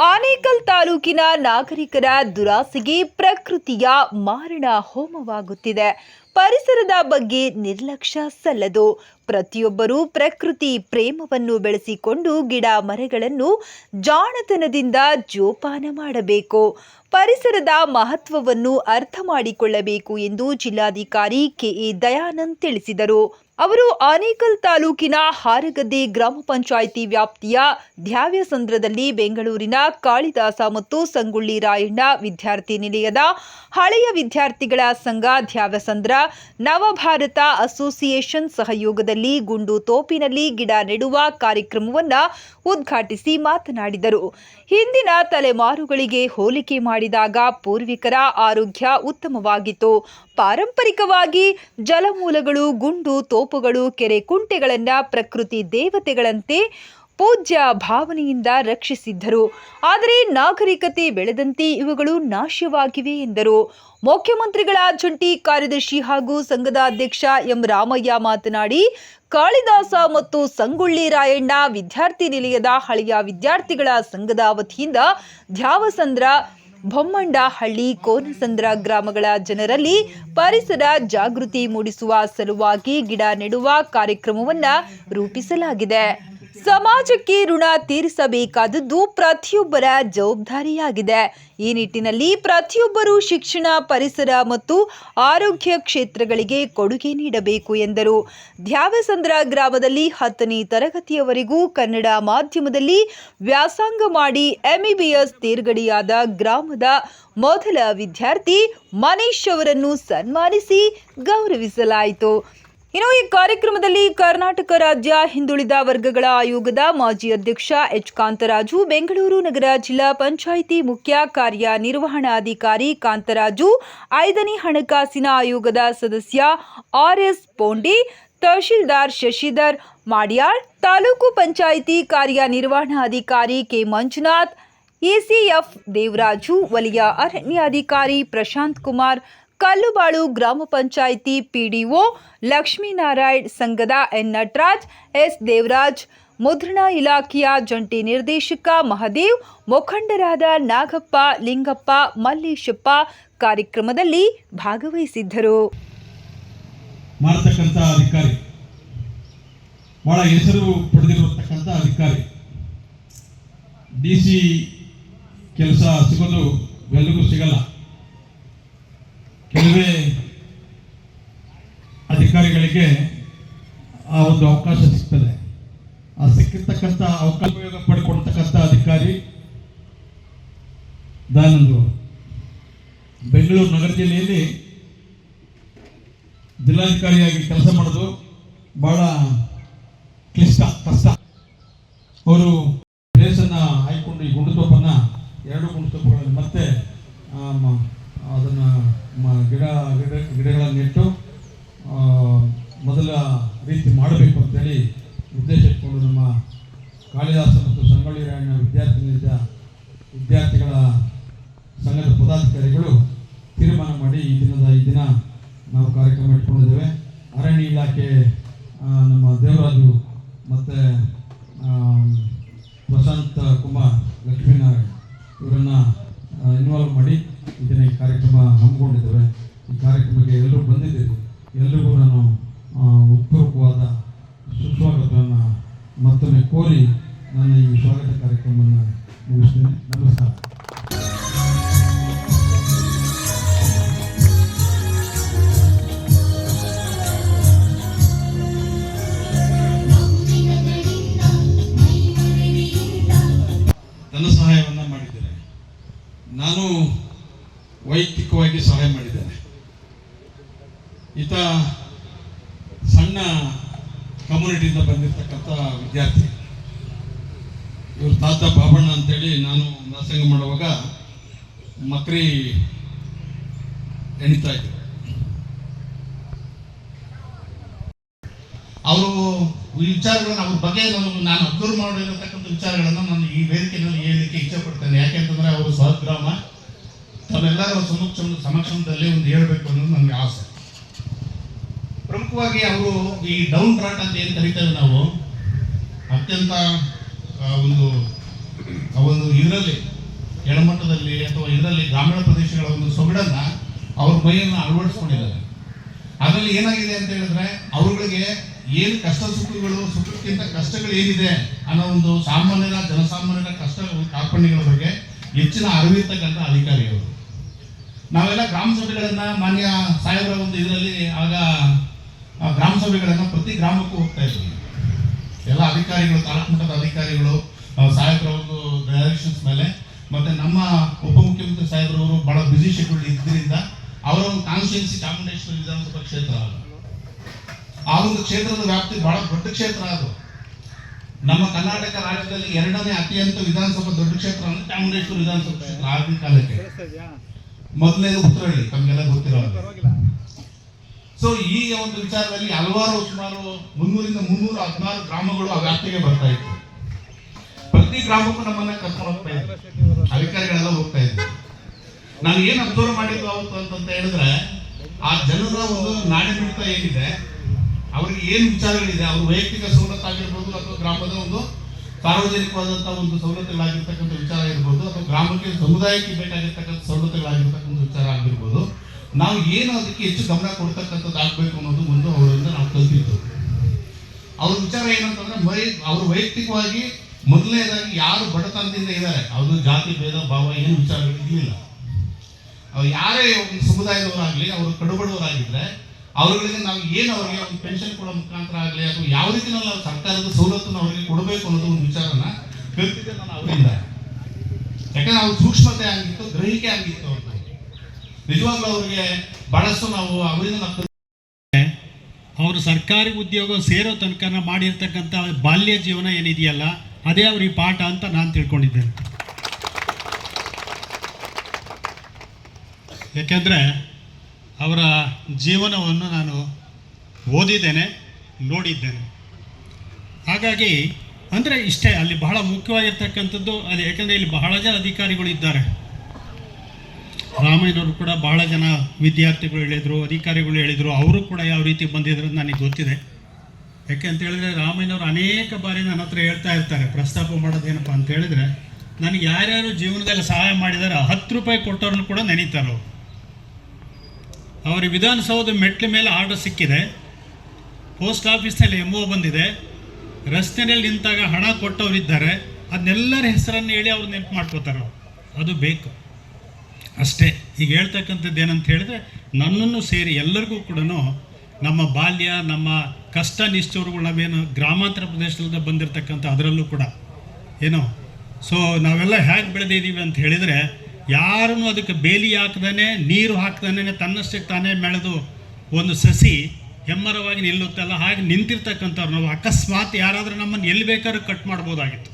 ಆನೇಕಲ್ ತಾಲೂಕಿನ ನಾಗರಿಕರ ದುರಾಸೆಗೆ ಪ್ರಕೃತಿಯ ಮಾರಣ ಹೋಮವಾಗುತ್ತಿದೆ. ಪರಿಸರದ ಬಗ್ಗೆ ನಿರ್ಲಕ್ಷ್ಯ ಸಲ್ಲದು. ಪ್ರತಿಯೊಬ್ಬರೂ ಪ್ರಕೃತಿ ಪ್ರೇಮವನ್ನು ಬೆಳೆಸಿಕೊಂಡು ಗಿಡ ಮರಗಳನ್ನು ಜಾಣತನದಿಂದ ಜೋಪಾನ ಮಾಡಬೇಕು. ಪರಿಸರದ ಮಹತ್ವವನ್ನು ಅರ್ಥ ಮಾಡಿಕೊಳ್ಳಬೇಕು ಎಂದು ಜಿಲ್ಲಾಧಿಕಾರಿ ಕೆಎ ದಯಾನಂದ್ ತಿಳಿಸಿದರು. ಅವರು ಆನೇಕಲ್ ತಾಲೂಕಿನ ಹಾರಗದ್ದೆ ಗ್ರಾಮ ಪಂಚಾಯಿತಿ ವ್ಯಾಪ್ತಿಯ ಧ್ಯಾವ್ಯಸಂದ್ರದಲ್ಲಿ ಬೆಂಗಳೂರಿನ ಕಾಳಿದಾಸ ಮತ್ತು ಸಂಗೊಳ್ಳಿ ರಾಯಣ್ಣ ವಿದ್ಯಾರ್ಥಿ ನಿಲಯದ ಹಳೆಯ ವಿದ್ಯಾರ್ಥಿಗಳ ಸಂಘ ಧ್ಯಾವ್ಯಸಂದ್ರ ನವಭಾರತ ಅಸೋಸಿಯೇಷನ್ ಸಹಯೋಗದಲ್ಲಿ ಗುಂಡು ತೋಪಿನಲ್ಲಿ ಗಿಡ ನೆಡುವ ಕಾರ್ಯಕ್ರಮವನ್ನು ಉದ್ಘಾಟಿಸಿ ಮಾತನಾಡಿದರು. ಹಿಂದಿನ ತಲೆಮಾರುಗಳಿಗೆ ಹೋಲಿಕೆ ಮಾಡಿದಾಗ ಪೂರ್ವಿಕರ ಆರೋಗ್ಯ ಉತ್ತಮವಾಗಿತ್ತು. ಪಾರಂಪರಿಕವಾಗಿ ಜಲಮೂಲಗಳು, ಗುಂಡು ತೋಪುಗಳು, ಕೆರೆ ಕುಂಟೆಗಳನ್ನು ಪ್ರಕೃತಿ ದೇವತೆಗಳಂತೆ ಪೂಜ್ಯ ಭಾವನೆಯಿಂದ ರಕ್ಷಿಸಿದ್ದರು. ಆದರೆ ನಾಗರಿಕತೆ ಬೆಳೆದಂತೆ ಇವುಗಳು ನಾಶವಾಗಿವೆ ಎಂದರು. ಮುಖ್ಯಮಂತ್ರಿಗಳ ಜಂಟಿ ಕಾರ್ಯದರ್ಶಿ ಹಾಗೂ ಸಂಘದ ಅಧ್ಯಕ್ಷ ಎಂ ರಾಮಯ್ಯ ಮಾತನಾಡಿ, ಕಾಳಿದಾಸ ಮತ್ತು ಸಂಗೊಳ್ಳಿ ರಾಯಣ್ಣ ವಿದ್ಯಾರ್ಥಿ ನಿಲಯದ ಹಳೆಯ ವಿದ್ಯಾರ್ಥಿಗಳ ಸಂಘದ ವತಿಯಿಂದ ಧ್ಯಾವಸಂದ್ರ ಬೊಮ್ಮಂಡಹಳ್ಳಿ ಕೋನಸಂದ್ರ ಗ್ರಾಮಗಳ ಜನರಲ್ಲಿ ಪರಿಸರ ಜಾಗೃತಿ ಮೂಡಿಸುವ ಸಲುವಾಗಿ ಗಿಡ ನೆಡುವ ಕಾರ್ಯಕ್ರಮವನ್ನು ರೂಪಿಸಲಾಗಿದೆ. ಸಮಾಜಕ್ಕೆ ಋಣ ತೀರಿಸಬೇಕಾದದ್ದು ಪ್ರತಿಯೊಬ್ಬರ ಜವಾಬ್ದಾರಿಯಾಗಿದೆ. ಈ ನಿಟ್ಟಿನಲ್ಲಿ ಪ್ರತಿಯೊಬ್ಬರೂ ಶಿಕ್ಷಣ, ಪರಿಸರ ಮತ್ತು ಆರೋಗ್ಯ ಕ್ಷೇತ್ರಗಳಿಗೆ ಕೊಡುಗೆ ನೀಡಬೇಕು ಎಂದರು. ಧ್ಯಾವಸಂದ್ರ ಗ್ರಾಮದಲ್ಲಿ ಹತ್ತನೇ ತರಗತಿಯವರೆಗೂ ಕನ್ನಡ ಮಾಧ್ಯಮದಲ್ಲಿ ವ್ಯಾಸಂಗ ಮಾಡಿ ಎಂಇಬಿಎಸ್ ತೇರ್ಗಡೆಯಾದ ಗ್ರಾಮದ ಮೊದಲ ವಿದ್ಯಾರ್ಥಿ ಮನೀಶ್ ಅವರನ್ನು ಸನ್ಮಾನಿಸಿ ಗೌರವಿಸಲಾಯಿತು. ಇನ್ನು ಈ ಕಾರ್ಯಕ್ರಮದಲ್ಲಿ ಕರ್ನಾಟಕ ರಾಜ್ಯ ಹಿಂದುಳಿದ ವರ್ಗಗಳ ಆಯೋಗದ ಮಾಜಿ ಅಧ್ಯಕ್ಷ ಎಚ್ ಕಾಂತರಾಜು, ಬೆಂಗಳೂರು ನಗರ ಜಿಲ್ಲಾ ಪಂಚಾಯಿತಿ ಮುಖ್ಯ ಕಾರ್ಯನಿರ್ವಹಣಾಧಿಕಾರಿ ಕಾಂತರಾಜು, ಐದನೇ ಹಣಕಾಸಿನ ಆಯೋಗದ ಸದಸ್ಯ ಆರ್ ಎಸ್ ಪೋಂಡಿ, ತಹಶೀಲ್ದಾರ್ ಶಶಿಧರ್ ಮಾಡ್ಯಾಳ್, ತಾಲೂಕು ಪಂಚಾಯಿತಿ ಕಾರ್ಯನಿರ್ವಹಣಾಧಿಕಾರಿ ಕೆ ಮಂಜುನಾಥ್ ಎಸಿಎಫ್ ದೇವರಾಜು, ವಲಯ ಅರಣ್ಯಾಧಿಕಾರಿ ಪ್ರಶಾಂತ್ ಕುಮಾರ್ ಕಲ್ಲುಬಾಳು ಗ್ರಾಮ ಪಂಚಾಯಿತಿ ಪಿಡಿಒ ಲಕ್ಷ್ಮೀನಾರಾಯಣ್ ಸಂಘದ ಎನ್ ನಟರಾಜ್, ಎಸ್ ದೇವರಾಜ್, ಮುದ್ರಣ ಇಲಾಖೆಯ ಜಂಟಿ ನಿರ್ದೇಶಕ ಮಹದೇವ್, ಮುಖಂಡರಾದ ನಾಗಪ್ಪ, ಲಿಂಗಪ್ಪ, ಮಲ್ಲೇಶಪ್ಪ ಕಾರ್ಯಕ್ರಮದಲ್ಲಿ ಭಾಗವಹಿಸಿದ್ದರು. ಅಧಿಕಾರಿ, ಬಹಳ ಹೆಸರು ಅಧಿಕಾರಿ, ಡಿ ಕೆಲಸ ಸಿಗೋದು ಎಲ್ಲರಿಗೂ ಸಿಗಲ್ಲ. ಕೆಲವೇ ಅಧಿಕಾರಿಗಳಿಗೆ ಆ ಒಂದು ಅವಕಾಶ ಸಿಗ್ತದೆ. ಆ ಸಿಕ್ಕಿರ್ತಕ್ಕಂಥ ಅವಕಾಶ ಉಪಯೋಗ ಪಡ್ಕೊಳ್ತಕ್ಕಂಥ ಅಧಿಕಾರಿ ದಯಾನಂದರು ಬೆಂಗಳೂರು ನಗರ ಜಿಲ್ಲೆಯಲ್ಲಿ ಜಿಲ್ಲಾಧಿಕಾರಿಯಾಗಿ ಕೆಲಸ ಮಾಡೋದು ಬಹಳ ಕ್ಲಿಷ್ಟ, ಕಷ್ಟ. ಅವರು ಪ್ಲೇಸನ್ನು ಆಯ್ಕೊಂಡು ಈ ಗುಂಡುತೋಪನ್ನು ಎರಡು ಗುಂಡುತೋಪುಗಳಲ್ಲಿ ಮತ್ತೆ ಆ, ಮ- ಅದನ್ನು ಮ- ಗಿಡ ಗಿಡ ಗಿಡಗಳನ್ನು ನೆಟ್ಟು ಮೊದಲ ರೀತಿ ಮಾಡಬೇಕು ಅಂತೇಳಿ ಉದ್ದೇಶ ಇಟ್ಕೊಂಡು ನಮ್ಮ ಕಾಳಿದಾಸ ಮತ್ತು ಸಂಗೊಳ್ಳಿ ರಾಯಣ್ಣ ವಿದ್ಯಾರ್ಥಿ ನಿಲಯದ ವಿದ್ಯಾರ್ಥಿಗಳ ಸಂಘದ ಪದಾಧಿಕಾರಿಗಳು ತೀರ್ಮಾನ ಮಾಡಿ ಈ ದಿನದ, ಈ ದಿನ ನಾವು ಕಾರ್ಯಕ್ರಮ ಇಟ್ಕೊಂಡಿದ್ದೇವೆ. ಅರಣ್ಯ ಇಲಾಖೆ ನಮ್ಮ ದೇವರಾಜು ಮತ್ತು ಪ್ರಶಾಂತ್ ಕುಮಾರ್ ಲಕ್ಷ್ಮೀನಾರಾಯಣ್ ಇವರನ್ನು ಇನ್ವಾಲ್ವ್ ಮಾಡಿ ಈ ದಿನ ಈ ಕಾರ್ಯಕ್ರಮ ಹಮ್ಮಿಕೊಂಡಿದ್ದೇವೆ. ಕಾರ್ಯಕ್ರಮಕ್ಕೆ ಎಲ್ಲರೂ ಬಂದಿದ್ದೀರಿ ಎಲ್ರಿಗೂ ನಾನು ಉತ್ಪೂರ್ವಕವಾದ ಸುಸ್ವಾಗತವನ್ನು ಮತ್ತೊಮ್ಮೆ ಕೋರಿ ನನ್ನ ಈ ಸ್ವಾಗತ ಕಾರ್ಯಕ್ರಮವನ್ನು ಮುಗಿಸ್ತೇನೆ. ನಮಸ್ಕಾರ. ಕಮ್ಯುನಿಟಿಯಿಂದ ಬಂದಿರತಕ್ಕಂಥ ವಿದ್ಯಾರ್ಥಿ. ಇವ್ರ ತಾತ ಬಾಬಣ್ಣ ಅಂತೇಳಿ ನಾನು ವ್ಯಾಸಂಗ ಮಾಡುವಾಗ ಮಕ್ರಿ ಎಣಿತಾ ಇದ್ದರು ಅವರು ವಿಚಾರಗಳನ್ನು ಅವ್ರ ಬಗ್ಗೆ ನಾನು ನಾನು ಅಬ್ಸರ್ವ್ ಮಾಡಿರತಕ್ಕಂಥ ವಿಚಾರಗಳನ್ನು ನಾನು ಈ ವೇದಿಕೆಯಲ್ಲಿ ಹೇಳಲಿಕ್ಕೆ ಇಚ್ಛೆ ಪಡ್ತೇನೆ. ಯಾಕೆಂತಂದ್ರೆ ಅವರು ಸ್ವಗ್ರಾಮ ತಮ್ಮೆಲ್ಲರ ಸಮಕ್ಷ ಸಮಕ್ಷಮದಲ್ಲಿ ಒಂದು ಹೇಳಬೇಕು ಅನ್ನೋದು ನನಗೆ ಆಸೆ. ಪ್ರಮುಖವಾಗಿ ಅವರು ಈ ಡೌನ್ ಟ್ರಾಟ್ ಅಂತ ಏನು ಕರಿತೇವೆ ನಾವು? ಅತ್ಯಂತ ಒಂದು ಒಂದು ಇದರಲ್ಲಿ, ಕೆಳಮಟ್ಟದಲ್ಲಿ ಅಥವಾ ಇದರಲ್ಲಿ ಗ್ರಾಮೀಣ ಪ್ರದೇಶಗಳ ಒಂದು ಸೊಗಡನ್ನ ಅವ್ರ ಮೈಯನ್ನು ಅಳವಡಿಸ್ಕೊಂಡಿದ್ದಾರೆ. ಅದರಲ್ಲಿ ಏನಾಗಿದೆ ಅಂತ ಹೇಳಿದ್ರೆ, ಅವರುಗಳಿಗೆ ಏನು ಕಷ್ಟ ಸುಖಗಳು, ಸುಖಕ್ಕಿಂತ ಕಷ್ಟಗಳು ಏನಿದೆ ಅನ್ನೋ ಒಂದು ಸಾಮಾನ್ಯರ, ಜನಸಾಮಾನ್ಯರ ಕಷ್ಟ ಕಾರ್ಪಣ್ಯಗಳ ಬಗ್ಗೆ ಹೆಚ್ಚಿನ ಅರಿವಿರ್ತಕ್ಕಂಥ ಅಧಿಕಾರಿಗಳು. ನಾವೆಲ್ಲ ಗ್ರಾಮ ಸಭೆಗಳನ್ನ ಮಾನ್ಯ ಸಾಹೇಬರ ಒಂದು ಇದರಲ್ಲಿ ಆಗ ಗ್ರಾಮ ಸಭೆಗಳನ್ನು ಪ್ರತಿ ಗ್ರಾಮಕ್ಕೂ ಹೋಗ್ತಾ ಇದ್ವಿ. ಎಲ್ಲ ಅಧಿಕಾರಿಗಳು, ತಾಲೂಕು ಮಟ್ಟದ ಅಧಿಕಾರಿಗಳು ಸಾಹೇಬ್ರ ಒಂದು ಡೈರೆಕ್ಷನ್ಸ್ ಮೇಲೆ, ಮತ್ತೆ ನಮ್ಮ ಉಪಮುಖ್ಯಮಂತ್ರಿ ಸಾಹೇಬ್ರವರು ಬಹಳ ಬ್ಯುಸಿ ಶೆಡ್ಯೂಲ್ ಇದ್ರಿಂದ ಅವರ ಒಂದು ಕಾನ್ಸ್ಟಿಟ್ಯೂನ್ಸಿ ಚಾಮುಂಡೇಶ್ವರಿ ವಿಧಾನಸಭಾ ಕ್ಷೇತ್ರ ಅದು. ಆ ಒಂದು ಕ್ಷೇತ್ರದ ವ್ಯಾಪ್ತಿ ಬಹಳ ದೊಡ್ಡ ಕ್ಷೇತ್ರ ಅದು. ನಮ್ಮ ಕರ್ನಾಟಕ ರಾಜ್ಯದಲ್ಲಿ ಎರಡನೇ ಅತ್ಯಂತ ವಿಧಾನಸಭಾ ದೊಡ್ಡ ಕ್ಷೇತ್ರ ಅಂದ್ರೆ ಚಾಮುಂಡೇಶ್ವರಿ ವಿಧಾನಸಭಾ ಕ್ಷೇತ್ರ ಆಗಿನ ಕಾಲಕ್ಕೆ. ಮೊದಲನೇದು ಉತ್ತರಹಳ್ಳಿ ತಮಗೆಲ್ಲ ಗೊತ್ತಿರೋ. ಸೊ ಈ ಒಂದು ವಿಚಾರದಲ್ಲಿ ಹಲವಾರು ಸುಮಾರು ಮುನ್ನೂರಿಂದ ಮುನ್ನೂರ ಹದಿನಾರು ಗ್ರಾಮಗಳು ಆ ವ್ಯಾಪ್ತಿಗೆ ಬರ್ತಾ ಇತ್ತು. ಪ್ರತಿ ಗ್ರಾಮಕ್ಕೂ ನಮ್ಮನ್ನ ಕರ್ಕೊಂಡು ಹೋಗ್ತಾ ಇದ್ರು. ಅಧಿಕಾರಿಗಳೆಲ್ಲ ಹೋಗ್ತಾ ಇದ್ರು. ನಾನು ಏನು ಅಬ್ಸರ್ವ್ ಮಾಡಿದ್ದು ಅವತ್ತು ಅಂತ ಹೇಳಿದ್ರೆ, ಆ ಜನರ ಒಂದು ನಾಡಿಮಿಡಿತ ಏನಿದೆ, ಅವ್ರಿಗೆ ಏನು ವಿಚಾರಗಳಿದೆ, ಅವ್ರ ವೈಯಕ್ತಿಕ ಸವಲತ್ತು ಆಗಿರ್ಬೋದು ಅಥವಾ ಗ್ರಾಮದ ಒಂದು ಸಾರ್ವಜನಿಕವಾದಂತಹ ಒಂದು ಸವಲತ್ತುಗಳಾಗಿರ್ತಕ್ಕಂಥ ವಿಚಾರ ಇರ್ಬೋದು ಅಥವಾ ಗ್ರಾಮಕ್ಕೆ ಸಮುದಾಯಕ್ಕೆ ಬೇಕಾಗಿರ್ತಕ್ಕಂಥ ಸವಲತ್ತುಗಳಾಗಿರ್ತಕ್ಕಂಥ ವಿಚಾರ ಆಗಿರ್ಬೋದು. ನಾವು ಏನು ಅದಕ್ಕೆ ಹೆಚ್ಚು ಗಮನ ಕೊಡ್ತಕ್ಕಂಥದ್ದು ಆಗಬೇಕು ಅನ್ನೋದು ಒಂದು ಅವರಿಂದ ನಾವು ಕಲ್ತಿದ್ದು. ಅವ್ರ ವಿಚಾರ ಏನಂತಂದ್ರೆ ಮೈ ಅವರು ವೈಯಕ್ತಿಕವಾಗಿ ಮೊದಲನೇದಾಗಿ ಯಾರು ಬಡತನದಿಂದ ಇದ್ದಾರೆ? ಅವರು ಜಾತಿ, ಭೇದ, ಭಾವ ಏನು ವಿಚಾರಗಳು ಇರಲಿಲ್ಲ. ಅವ್ರು ಯಾರೇ ಒಂದು ಸಮುದಾಯದವರಾಗ್ಲಿ, ಅವರು ಕಡುಬಡವರಾಗಿದ್ರೆ ಅವರುಗಳಿಗೆ ನಾವು ಏನು ಅವರಿಗೆ ಒಂದು ಪೆನ್ಷನ್ ಕೊಡೋ ಮುಖಾಂತರ ಆಗಲಿ, ಅಥವಾ ಯಾವ ರೀತಿ ನಾವು ಸರ್ಕಾರದ ಸವಲತ್ತನ್ನು ಅವರಿಗೆ ಕೊಡಬೇಕು ಅನ್ನೋದು ಒಂದು ವಿಚಾರನ ಕಲ್ತಿದ್ದೆ ನಾನು ಅವರಿಂದ. ಯಾಕಂದ್ರೆ ಅವ್ರ ಸೂಕ್ಷ್ಮತೆ ಆಗಿತ್ತು, ಗ್ರಹಿಕೆ ಆಗಿತ್ತು ಅವ್ರದ್ದು. ನಿಜವಾಗ್ಲೂ ಅವರಿಗೆ ಬಹಳಷ್ಟು ನಾವು ಅವರಿಂದ ಅವರು ಸರ್ಕಾರಿ ಉದ್ಯೋಗ ಸೇರೋ ತನಕ ಮಾಡಿರ್ತಕ್ಕಂಥ ಬಾಲ್ಯ ಜೀವನ ಏನಿದೆಯಲ್ಲ, ಅದೇ ಅವ್ರಿಗೆ ಪಾಠ ಅಂತ ನಾನು ತಿಳ್ಕೊಂಡಿದ್ದೇನೆ. ಯಾಕೆಂದರೆ ಅವರ ಜೀವನವನ್ನು ನಾನು ಓದಿದ್ದೇನೆ, ನೋಡಿದ್ದೇನೆ. ಹಾಗಾಗಿ, ಅಂದರೆ ಇಷ್ಟೇ, ಅಲ್ಲಿ ಬಹಳ ಮುಖ್ಯವಾಗಿರ್ತಕ್ಕಂಥದ್ದು ಅದು, ಯಾಕೆಂದರೆ ಇಲ್ಲಿ ಬಹಳ ಜನ ಅಧಿಕಾರಿಗಳು ಇದ್ದಾರೆ. ರಾಮಯ್ಯನವರು ಕೂಡ ಬಹಳ ಜನ ವಿದ್ಯಾರ್ಥಿಗಳು ಹೇಳಿದರು, ಅಧಿಕಾರಿಗಳು ಹೇಳಿದರು, ಅವರು ಕೂಡ ಯಾವ ರೀತಿ ಬಂದಿದ್ರು ನನಗೆ ಗೊತ್ತಿದೆ. ಯಾಕೆ ಅಂತ ಹೇಳಿದ್ರೆ ರಾಮಯ್ಯನವರು ಅನೇಕ ಬಾರಿ ನನ್ನ ಹತ್ರ ಹೇಳ್ತಾ ಇರ್ತಾರೆ, ಪ್ರಸ್ತಾಪ ಮಾಡೋದೇನಪ್ಪ ಅಂತ ಹೇಳಿದ್ರೆ, ನನಗೆ ಯಾರ್ಯಾರು ಜೀವನದಲ್ಲಿ ಸಹಾಯ ಮಾಡಿದಾರೆ, ಹತ್ತು ರೂಪಾಯಿ ಕೊಟ್ಟವ್ರನ್ನು ಕೂಡ ನೆನೀತಾರೆ ಅವರು. ಅವರಿಗೆ ವಿಧಾನಸೌಧ ಮೆಟ್ಲು ಮೇಲೆ ಆರ್ಡರ್ ಸಿಕ್ಕಿದೆ, ಪೋಸ್ಟ್ ಆಫೀಸ್ನಲ್ಲಿ ಎಂ ಒ ಬಂದಿದೆ ರಸ್ತೆಯಲ್ಲಿ ನಿಂತಾಗ ಹಣ ಕೊಟ್ಟವರಿದ್ದಾರೆ, ಅದನ್ನೆಲ್ಲರ ಹೆಸರನ್ನು ಹೇಳಿ ಅವ್ರು ನೆನಪು ಮಾಡ್ಕೋತಾರೆ ಅವ್ರು. ಅದು ಬೇಕು. ಅಷ್ಟೇ. ಈಗ ಹೇಳ್ತಕ್ಕಂಥದ್ದು ಏನಂತ ಹೇಳಿದ್ರೆ, ನನ್ನನ್ನು ಸೇರಿ ಎಲ್ಲರಿಗೂ ಕೂಡ ನಮ್ಮ ಬಾಲ್ಯ, ನಮ್ಮ ಕಷ್ಟ ನಿಷ್ಠೂರುಗಳು ನಾವೇನು ಗ್ರಾಮಾಂತರ ಪ್ರದೇಶದಿಂದ ಬಂದಿರತಕ್ಕಂಥ ಅದರಲ್ಲೂ ಕೂಡ, ಏನೋ? ಸೊ ನಾವೆಲ್ಲ ಹೇಗೆ ಬೆಳೆದಿದ್ದೀವಿ ಅಂತ ಹೇಳಿದರೆ, ಯಾರನ್ನು ಅದಕ್ಕೆ ಬೇಲಿ ಹಾಕ್ದೇ ನೀರು ಹಾಕ್ದೇ ತನ್ನಷ್ಟಕ್ಕೆ ತಾನೇ ಮೆಳೆದು ಒಂದು ಸಸಿ ಹೆಮ್ಮರವಾಗಿ ನಿಲ್ಲುತ್ತಲ್ಲ ಹಾಗೆ ನಿಂತಿರ್ತಕ್ಕಂಥವ್ರು ನಾವು ಅಕಸ್ಮಾತ್ ಯಾರಾದರೂ ನಮ್ಮನ್ನು ಎಲ್ಲಿ ಬೇಕಾದ್ರೂ ಕಟ್ ಮಾಡ್ಬೋದಾಗಿತ್ತು.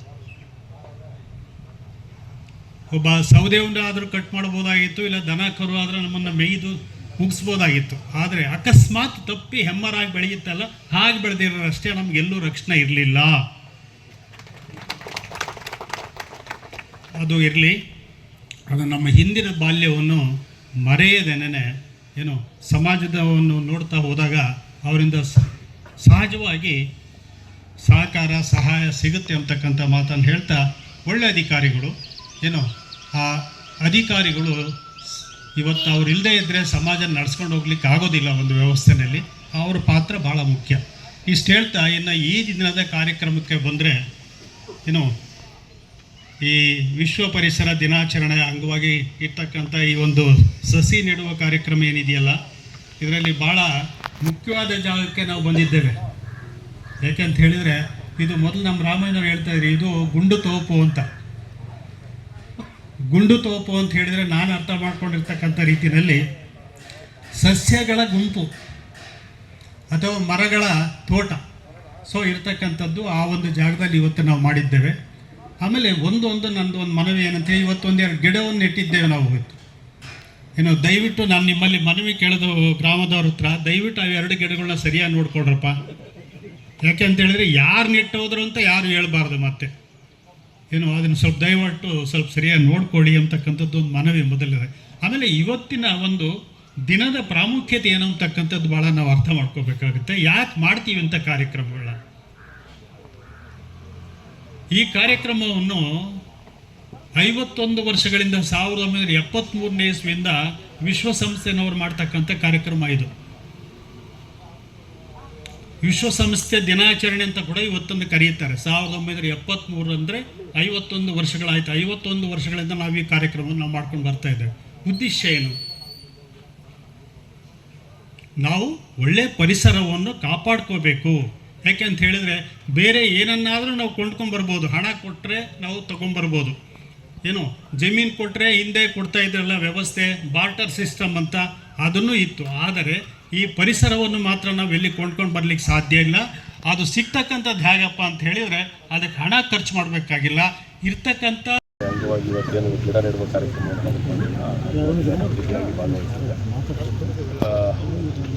ಒಬ್ಬ ಸೌದೆಯನ್ನಾದರೂ ಕಟ್ ಮಾಡ್ಬೋದಾಗಿತ್ತು, ಇಲ್ಲ ದನ ಕರು ಆದ್ರೆ ನಮ್ಮನ್ನು ಮೇಯ್ದು ಮುಗಿಸ್ಬೋದಾಗಿತ್ತು. ಆದರೆ ಅಕಸ್ಮಾತ್ ತಪ್ಪಿ ಹೆಮ್ಮರಾಗಿ ಬೆಳೆಯುತ್ತಲ್ಲ, ಹಾಗೆ ಬೆಳೆದಿರೋರಷ್ಟೇ ನಮಗೆಲ್ಲೂ ರಕ್ಷಣೆ ಇರಲಿಲ್ಲ. ಅದು ಇರಲಿ. ಅದು ನಮ್ಮ ಹಿಂದಿನ ಬಾಲ್ಯವನ್ನು ಮರೆಯದೇನೆ ಏನು, ಸಮಾಜದವನ್ನು ನೋಡ್ತಾ ಹೋದಾಗ ಅವರಿಂದ ಸಹಜವಾಗಿ ಸಹಕಾರ, ಸಹಾಯ ಸಿಗುತ್ತೆ ಅಂತಕ್ಕಂಥ ಮಾತನ್ನು ಹೇಳ್ತಾ ಒಳ್ಳೆ ಅಧಿಕಾರಿಗಳು, ಏನು ಆ ಅಧಿಕಾರಿಗಳು ಇವತ್ತು ಅವ್ರು ಇಲ್ಲದೆ ಇದ್ದರೆ ಸಮಾಜ ನಡ್ಸ್ಕೊಂಡು ಹೋಗ್ಲಿಕ್ಕೆ ಆಗೋದಿಲ್ಲ ಒಂದು ವ್ಯವಸ್ಥೆನಲ್ಲಿ. ಅವ್ರ ಪಾತ್ರ ಭಾಳ ಮುಖ್ಯ. ಇಷ್ಟು ಹೇಳ್ತಾ ಇನ್ನು ಈ ದಿನದ ಕಾರ್ಯಕ್ರಮಕ್ಕೆ ಬಂದರೆ, ಏನು, ಈ ವಿಶ್ವ ಪರಿಸರ ದಿನಾಚರಣೆ ಅಂಗವಾಗಿ ಇರ್ತಕ್ಕಂಥ ಈ ಒಂದು ಸಸಿ ನೆಡುವ ಕಾರ್ಯಕ್ರಮ ಏನಿದೆಯಲ್ಲ, ಇದರಲ್ಲಿ ಭಾಳ ಮುಖ್ಯವಾದ ಜಾಗಕ್ಕೆ ನಾವು ಬಂದಿದ್ದೇವೆ. ಯಾಕೆಂತ ಹೇಳಿದರೆ, ಇದು ಮೊದಲು ನಮ್ಮ ರಾಮಾಯಣ ಹೇಳ್ತಾ ಇದ್ರಿ, ಇದು ಗುಂಡು ತೋಪು ಅಂತ. ಗುಂಡು ತೋಪು ಅಂತ ಹೇಳಿದರೆ ನಾನು ಅರ್ಥ ಮಾಡ್ಕೊಂಡಿರ್ತಕ್ಕಂಥ ರೀತಿಯಲ್ಲಿ ಸಸ್ಯಗಳ ಗುಂಪು ಅಥವಾ ಮರಗಳ ತೋಟ. ಸೊ ಇರ್ತಕ್ಕಂಥದ್ದು ಆ ಒಂದು ಜಾಗದಲ್ಲಿ ಇವತ್ತು ನಾವು ಮಾಡಿದ್ದೇವೆ. ಆಮೇಲೆ ಒಂದೊಂದು ನನ್ನದು ನಂದು ಒಂದು ಮನವಿ ಏನಂತ ಹೇಳಿ ಇವತ್ತು ಒಂದೆರಡು ಗಿಡವನ್ನು ನೆಟ್ಟಿದ್ದೇವೆ ನಾವು ಇವತ್ತು. ಏನು ದಯವಿಟ್ಟು ನಾನು ನಿಮ್ಮಲ್ಲಿ ಮನವಿ ಕೇಳಿದ ಗ್ರಾಮದವ್ರ ಹತ್ರ, ದಯವಿಟ್ಟು ಆ ಎರಡು ಗಿಡಗಳನ್ನ ಸರಿಯಾಗಿ ನೋಡ್ಕೊಡ್ರಪ್ಪ ಯಾಕೆ ಅಂತ ಹೇಳಿದ್ರೆ ಯಾರು ನೆಟ್ಟೋದ್ರು ಅಂತ ಯಾರು ಹೇಳ್ಬಾರ್ದು ಮತ್ತೆ. ಏನು, ಅದನ್ನು ಸ್ವಲ್ಪ ದಯವಿಟ್ಟು ಸ್ವಲ್ಪ ಸರಿಯಾಗಿ ನೋಡ್ಕೊಳ್ಳಿ ಅಂತಕ್ಕಂಥದ್ದು ಒಂದು ಮನವಿ ಮೊದಲಿದೆ. ಆಮೇಲೆ ಇವತ್ತಿನ ಒಂದು ದಿನದ ಪ್ರಾಮುಖ್ಯತೆ ಏನು ಅಂತಕ್ಕಂಥದ್ದು ಭಾಳ ನಾವು ಅರ್ಥ ಮಾಡ್ಕೋಬೇಕಾಗುತ್ತೆ. ಯಾಕೆ ಮಾಡ್ತೀವಿ ಅಂತ ಕಾರ್ಯಕ್ರಮಗಳ ಈ ಕಾರ್ಯಕ್ರಮವನ್ನು ಐವತ್ತೊಂದು ವರ್ಷಗಳಿಂದ ಸಾವಿರದ ಒಂಬೈನೂರ ಎಪ್ಪತ್ತ್ಮೂರನೇ ಇಸ್ವಿಯಿಂದ ವಿಶ್ವಸಂಸ್ಥೆನವರು ಮಾಡ್ತಕ್ಕಂಥ ಕಾರ್ಯಕ್ರಮ ಇದು. ವಿಶ್ವಸಂಸ್ಥೆ ದಿನಾಚರಣೆ ಅಂತ ಕೂಡ ಇವತ್ತೊಂದು ಕರೆಯುತ್ತಾರೆ. ಸಾವಿರದ ಒಂಬೈನೂರ ಎಪ್ಪತ್ತ್ಮೂರು ಅಂದರೆ ಐವತ್ತೊಂದು ವರ್ಷಗಳಾಯಿತು. ಐವತ್ತೊಂದು ವರ್ಷಗಳಿಂದ ನಾವು ಈ ಕಾರ್ಯಕ್ರಮವನ್ನು ನಾವು ಮಾಡ್ಕೊಂಡು ಬರ್ತಾ ಇದ್ದೇವೆ. ಉದ್ದೇಶ ಏನು? ನಾವು ಒಳ್ಳೆ ಪರಿಸರವನ್ನು ಕಾಪಾಡ್ಕೋಬೇಕು. ಯಾಕೆ ಅಂತ ಹೇಳಿದರೆ ಬೇರೆ ಏನನ್ನಾದರೂ ನಾವು ಕೊಂಡ್ಕೊಂಬರ್ಬೋದು ಹಣ ಕೊಟ್ಟರೆ ನಾವು ತೊಗೊಂಡ್ಬರ್ಬೋದು ಏನು? ಜಮೀನು ಕೊಟ್ಟರೆ ಹಿಂದೆ ಕೊಡ್ತಾ ಇದ್ರಲ್ಲ ವ್ಯವಸ್ಥೆ, ಬಾರ್ಟರ್ ಸಿಸ್ಟಮ್ ಅಂತ ಅದನ್ನು ಇತ್ತು. ಆದರೆ ಈ ಪರಿಸರವನ್ನು ಮಾತ್ರ ನಾವು ಎಲ್ಲಿ ಕೊಂಡ್ಕೊಂಡು ಬರ್ಲಿಕ್ಕೆ ಸಾಧ್ಯ ಇಲ್ಲ. ಅದು ಸಿಗ್ತಕ್ಕಂಥದ್ದು ಹೇಗಪ್ಪ ಅಂತ ಹೇಳಿದರೆ ಅದಕ್ಕೆ ಹಣ ಖರ್ಚು ಮಾಡಬೇಕಾಗಿಲ್ಲ. ಇರ್ತಕ್ಕಂಥ ಅಂಗವಾಗಿ ಗಿಡ ನೆಡುವ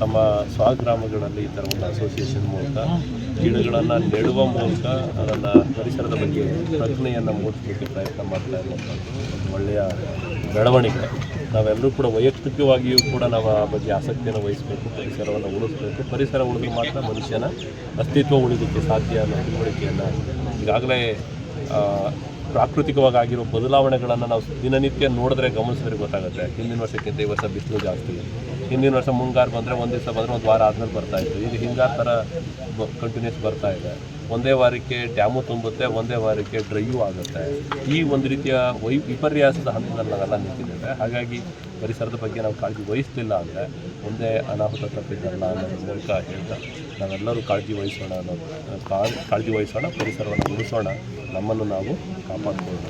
ತಮ್ಮ ಸ್ವಗ್ರಾಮಗಳಲ್ಲಿ ಈ ಥರ ಒಂದು ಅಸೋಸಿಯೇಷನ್ ಮೂಲಕ ಗಿಡಗಳನ್ನು ನೆಡುವ ಮೂಲಕ ಅದನ್ನು ಪರಿಸರದ ಬಗ್ಗೆ ಪ್ರಜ್ಞೆಯನ್ನು ಮೂಡಿಸಲಿಕ್ಕೆ ಪ್ರಯತ್ನ ಮಾಡ್ತಾ ಇರುವಂಥದ್ದು ಒಂದು ಒಳ್ಳೆಯ ಬೆಳವಣಿಗೆ. ನಾವೆಲ್ಲರೂ ಕೂಡ ವೈಯಕ್ತಿಕವಾಗಿಯೂ ಕೂಡ ನಾವು ಆ ಬಗ್ಗೆ ಆಸಕ್ತಿಯನ್ನು ವಹಿಸಬೇಕು, ಪರಿಸರವನ್ನು ಉಳಿಸಬೇಕು. ಪರಿಸರ ಉಳಿದ್ರೆ ಮಾತ್ರ ಮನುಷ್ಯನ ಅಸ್ತಿತ್ವ ಉಳಿದಕ್ಕೆ ಸಾಧ್ಯ ಅನ್ನೋ ತಿಳುವಳಿಕೆಯನ್ನು ಈಗಾಗಲೇ ಪ್ರಾಕೃತಿಕವಾಗಿ ಆಗಿರೋ ಬದಲಾವಣೆಗಳನ್ನು ನಾವು ದಿನನಿತ್ಯ ನೋಡಿದ್ರೆ ಗಮನಿಸಿದ್ರೆ ಗೊತ್ತಾಗುತ್ತೆ. ಹಿಂದಿನ ವರ್ಷಕ್ಕಿಂತ ಈ ವರ್ಷ ಬಿಸಿಲು ಜಾಸ್ತಿ. ಹಿಂದಿನ ವರ್ಷ ಮುಂಗಾರು ಬಂದರೆ ಒಂದು ದಿವಸ ಬಂದರೆ ಒಂದು ವಾರ ಆದಮೇಲೆ ಬರ್ತಾ ಇತ್ತು. ಈಗ ಹಿಂಗಾರು ಥರ ಕಂಟಿನ್ಯೂಸ್ ಬರ್ತಾ ಇದೆ. ಒಂದೇ ವಾರಕ್ಕೆ ಡ್ಯಾಮು ತುಂಬುತ್ತೆ, ಒಂದೇ ವಾರಕ್ಕೆ ಡ್ರೈಯೂ ಆಗುತ್ತೆ. ಈ ಒಂದು ರೀತಿಯ ವೈ ವಿಪರ್ಯಾಸದ ಹಂತದಲ್ಲಿ ನಾವೆಲ್ಲ ನಿಂತಿದ್ದೇವೆ. ಹಾಗಾಗಿ ಪರಿಸರದ ಬಗ್ಗೆ ನಾವು ಕಾಳಜಿ ವಹಿಸ್ತಿಲ್ಲ ಅಂದರೆ ಒಂದೇ ಅನಾಹುತ ತಪ್ಪಿದ್ದಲ್ಲ ಅನ್ನೋದ್ರ ಮೂಲಕ ಹೇಳ್ತಾ ನಾವೆಲ್ಲರೂ ಕಾಳಜಿ ವಹಿಸೋಣ ಅನ್ನೋ ಕಾಳಜಿ ವಹಿಸೋಣ, ಪರಿಸರವನ್ನು ಉಳಿಸೋಣ. ನಮ್ಮನ್ನು ನಾವು ಕಾಪಾಡಿಕೊಳ್ಳೋಣ.